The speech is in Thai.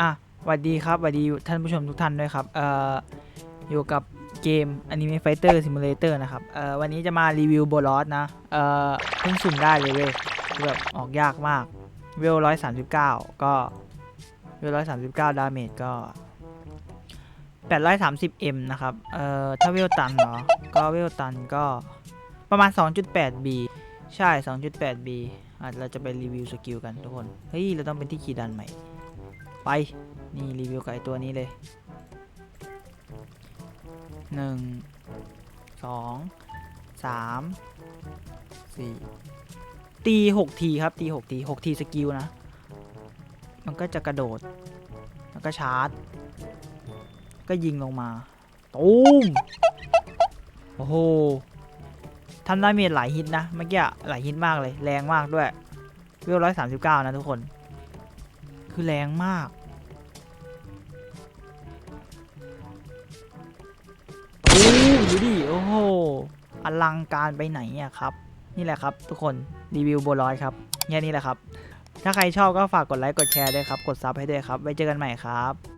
อะสวัสดีครับสวัสดีท่านผู้ชมทุกท่านด้วยครับ เอ่อ อยู่กับเกม Anime Fighter Simulator นะครับ เอ่อ วันนี้จะมารีวิวโบลอสนะ เอ่อ เพิ่งสุ่มได้เลยเว้ยแบบออกยากมาก เวลร้อยสามสิบเก้าก็ เวลร้อยสามสิบเก้าดาเมจก็แปดร้อยสามสิบเอ็มนะครับ เอ่อ ถ้าเวลตันเหรอก็เวลตันก็ประมาณ 2.8B ใช่ 2.8B อะเราจะไปรีวิวสกิลกันทุกคน เฮ้ย เราต้องเป็นที่คีดันใหม่ ไป นี่รีวิวกับไอตัวนี้เลยหนึ่งสองสามสี่ตีหกทีครับ ตีหกทีหกทีสกิลนะ มันก็จะกระโดด แล้วก็ชาร์จ ก็ยิงลงมา ตูมโอ้โหทำดาเมจหลายฮิตนะ เมื่อกี้หลายฮิตมากเลย แรงมากด้วยเวลร้อยสามสิบเก้านะทุกคน คือแรงมาก โอ้ดูดิโอ้โหอลังการไปไหนอะครับ นี่แหละครับ ทุกคนรีวิวโบลอยครับแค่นี้แหละครับ ถ้าใครชอบก็ฝากกดไลค์กดแชร์ด้วยครับ กดซับให้ด้วยครับ ไว้เจอกันใหม่ครับ